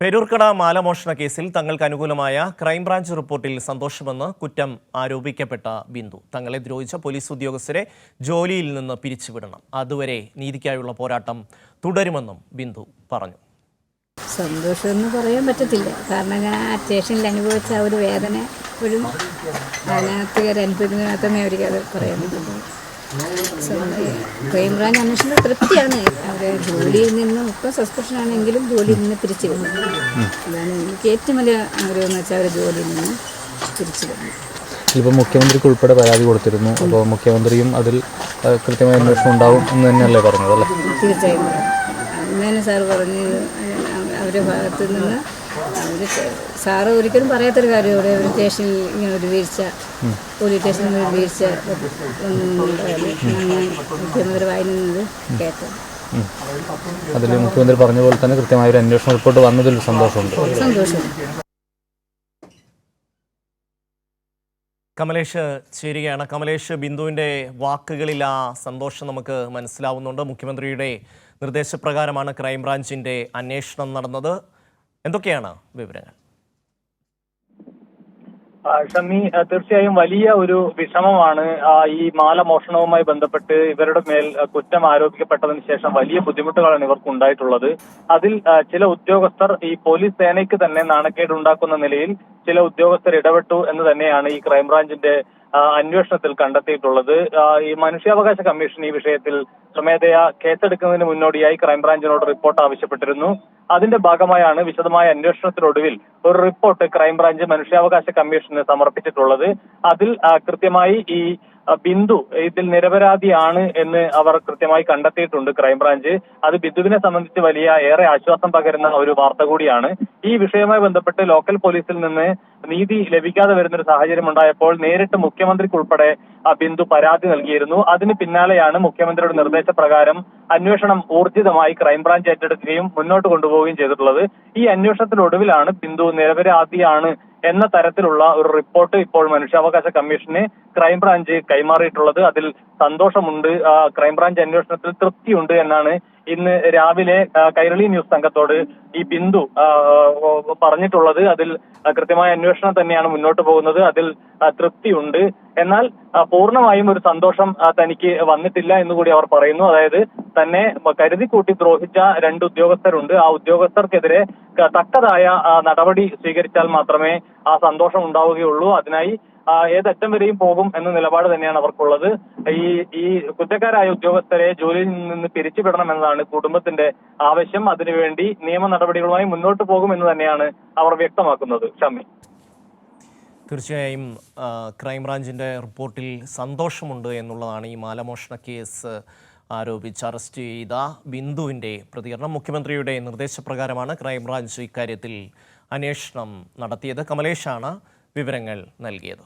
പേരൂർക്കട മാലമോഷണ കേസിൽ തങ്ങൾക്ക് അനുകൂലമായ ക്രൈംബ്രാഞ്ച് റിപ്പോർട്ടിൽ സന്തോഷമെന്ന് കുറ്റം ആരോപിക്കപ്പെട്ട ബിന്ദു. തങ്ങളെ ദ്രോഹിച്ച പോലീസ് ഉദ്യോഗസ്ഥരെ ജോലിയിൽ നിന്ന് പിരിച്ചുവിടണം. അതുവരെ നീതിക്കായുള്ള പോരാട്ടം തുടരുമെന്നും ബിന്ദു പറഞ്ഞു. സന്തോഷം എന്ന് പറയാൻ പറ്റത്തില്ല. കാരണം ഞാൻ ആ സ്റ്റേഷനിൽ അനുഭവിച്ച ഒരു വേദന ഇപ്പോഴും അതിനകത്ത് അനുഭവിക്കുന്ന മാത്രമേ അവർക്ക് അത് പറയാൻ പറ്റുള്ളൂ ക്രൈംബ്രാഞ്ച് അന്വേഷണം തൃപ്തിയാണ്. അവരെ ജോലിയിൽ നിന്നും ഇപ്പം സസ്പെൻഷൻ ആണെങ്കിലും ജോലിയിൽ നിന്ന് തിരിച്ചു വരുന്നത് അതാണ് എനിക്ക് ഏറ്റവും വലിയ ആഗ്രഹം എന്ന് വെച്ചാൽ അവരെ ജോലിയിൽ നിന്ന് തിരിച്ചു വരുന്നത് ഇപ്പോൾ മുഖ്യമന്ത്രിക്ക് ഉൾപ്പെടെ പരാതി കൊടുത്തിരുന്നു. അപ്പോൾ മുഖ്യമന്ത്രിയും അതിൽ കൃത്യമായ അന്വേഷണം ഉണ്ടാവും എന്ന് തന്നെയല്ലേ പറഞ്ഞത് അല്ലേ? തീർച്ചയായും. അങ്ങനെ സാർ പറഞ്ഞു അവരുടെ ഭാഗത്തു നിന്ന് സാറ് ഒരിക്കലും പറയാത്തൊരു കാര്യം ഇവിടെ ഒരു സ്റ്റേഷനിൽ ഇങ്ങനെ ഒരു വീഴ്ച പോലീസ് സ്റ്റേഷനിൽ ഒരു വീഴ്ച മുഖ്യമന്ത്രി വായിക്കുന്നത് നിന്നത് കേട്ടത് അതിൽ മുഖ്യമന്ത്രി പറഞ്ഞ പോലെ തന്നെ കൃത്യമായ ഒരു അന്വേഷണ റിപ്പോർട്ട് വന്നതിൽ സന്തോഷമുണ്ട്. സന്തോഷം കമലേഷ് ചേരുകയാണ്. കമലേഷ് ബിന്ദുവിന്റെ വാക്കുകളിൽ ആ സന്തോഷം നമുക്ക് മനസ്സിലാവുന്നുണ്ട്. മുഖ്യമന്ത്രിയുടെ നിർദ്ദേശപ്രകാരമാണ് ക്രൈംബ്രാഞ്ചിന്റെ അന്വേഷണം നടന്നത്. എന്തൊക്കെയാണ് വിവരങ്ങൾ? ആ, ഷമി ആ, തീർച്ചയായും വലിയ ഒരു വിഷമമാണ് ഈ മാല മോഷണവുമായി ബന്ധപ്പെട്ട് ഇവരുടെ മേൽ കുറ്റം ആരോപിക്കപ്പെട്ടതിന് ശേഷം വലിയ ബുദ്ധിമുട്ടുകളാണ് ഇവർക്ക് ഉണ്ടായിട്ടുള്ളത് അതിൽ ചില ഉദ്യോഗസ്ഥർ ഈ പോലീസ് സേനയ്ക്ക് തന്നെ നാണക്കേട് ഉണ്ടാക്കുന്ന നിലയിൽ ചില ഉദ്യോഗസ്ഥർ ഇടപെട്ടു എന്ന് തന്നെയാണ് ഈ ക്രൈംബ്രാഞ്ചിന്റെ അന്വേഷണത്തിൽ കണ്ടെത്തിയിട്ടുള്ളത്. ഈ മനുഷ്യാവകാശ കമ്മീഷൻ ഈ വിഷയത്തിൽ സ്വമേധയാ കേസെടുക്കുന്നതിന് മുന്നോടിയായി ക്രൈംബ്രാഞ്ചിനോട് റിപ്പോർട്ട് ആവശ്യപ്പെട്ടിരുന്നു. അതിന്റെ ഭാഗമായാണ് വിശദമായ അന്വേഷണത്തിനൊടുവിൽ ഒരു റിപ്പോർട്ട് ക്രൈംബ്രാഞ്ച് മനുഷ്യാവകാശ കമ്മീഷന് സമർപ്പിച്ചിട്ടുള്ളത്. അതിൽ കൃത്യമായി ഈ ബിന്ദു ഇതിൽ നിരപരാധിയാണ് എന്ന് അവർ കൃത്യമായി കണ്ടെത്തിയിട്ടുണ്ട് ക്രൈംബ്രാഞ്ച്. അത് ബിന്ദുവിനെ സംബന്ധിച്ച് വലിയ ഏറെ ആശ്വാസം പകരുന്ന ഒരു വാർത്ത കൂടിയാണ്. ഈ വിഷയവുമായി ബന്ധപ്പെട്ട് ലോക്കൽ പോലീസിൽ നിന്ന് നീതി ലഭിക്കാതെ വരുന്ന ഒരു സാഹചര്യം ഉണ്ടായപ്പോൾ നേരിട്ട് മുഖ്യമന്ത്രിക്കുൾപ്പെടെ ബിന്ദു പരാതി നൽകിയിരുന്നു. അതിന് പിന്നാലെയാണ് മുഖ്യമന്ത്രിയുടെ നിർദ്ദേശപ്രകാരം അന്വേഷണം ഊർജിതമായി ക്രൈംബ്രാഞ്ച് ഏറ്റെടുക്കുകയും മുന്നോട്ട് കൊണ്ടുപോവുകയും ചെയ്തിട്ടുള്ളത്. ഈ അന്വേഷണത്തിനൊടുവിലാണ് ബിന്ദു നിരപരാധിയാണ് എന്ന തരത്തിലുള്ള ഒരു റിപ്പോർട്ട് ഇപ്പോൾ മനുഷ്യാവകാശ കമ്മീഷന് ക്രൈംബ്രാഞ്ച് കൈമാറിയിട്ടുള്ളത്. അതിൽ സന്തോഷമുണ്ട്. ക്രൈംബ്രാഞ്ച് അന്വേഷണത്തിൽ തൃപ്തിയുണ്ട് എന്നാണ് ഇന്ന് രാവിലെ കൈരളി ന്യൂസ് സംഘത്തോട് ഈ ബിന്ദു പറഞ്ഞിട്ടുള്ളത്. അതിൽ കൃത്യമായ അന്വേഷണം തന്നെയാണ് മുന്നോട്ട് പോകുന്നത്. അതിൽ തൃപ്തിയുണ്ട്. എന്നാൽ പൂർണമായും ഒരു സന്തോഷം തനിക്ക് വന്നിട്ടില്ല എന്ന് കൂടി അവർ പറയുന്നു. അതായത് തന്നെ കരുതി കൂട്ടി ദ്രോഹിച്ച രണ്ട് ഉദ്യോഗസ്ഥരുണ്ട്. ആ ഉദ്യോഗസ്ഥർക്കെതിരെ തക്കതായ നടപടി സ്വീകരിച്ചാൽ മാത്രമേ ആ സന്തോഷം ഉണ്ടാവുകയുള്ളൂ. അതിനായി ഏതറ്റം വരെയും പോകും എന്ന നിലപാട് തന്നെയാണ് അവർക്കുള്ളത്. ഈ ഈ കുറ്റക്കാരായ ഉദ്യോഗസ്ഥരെ ജോലിയിൽ നിന്ന് പിരിച്ചുവിടണം എന്നതാണ് കുടുംബത്തിന്റെ ആവശ്യം. അതിനുവേണ്ടി നിയമ നടപടികളുമായി മുന്നോട്ട് പോകും എന്ന് തന്നെയാണ് അവർ വ്യക്തമാക്കുന്നത്. ഷമി തീർച്ചയായും ക്രൈംബ്രാഞ്ചിന്റെ റിപ്പോർട്ടിൽ സന്തോഷമുണ്ട് എന്നുള്ളതാണ് ഈ മാലമോഷണ കേസ് ആരോപിച്ച് അറസ്റ്റ് ചെയ്ത ബിന്ദുവിന്റെ പ്രതികരണം. മുഖ്യമന്ത്രിയുടെ നിർദ്ദേശപ്രകാരമാണ് ക്രൈംബ്രാഞ്ച് ഇക്കാര്യത്തിൽ അന്വേഷണം നടത്തിയത് കമലേഷാണ് വിവരങ്ങൾ നൽകിയത്.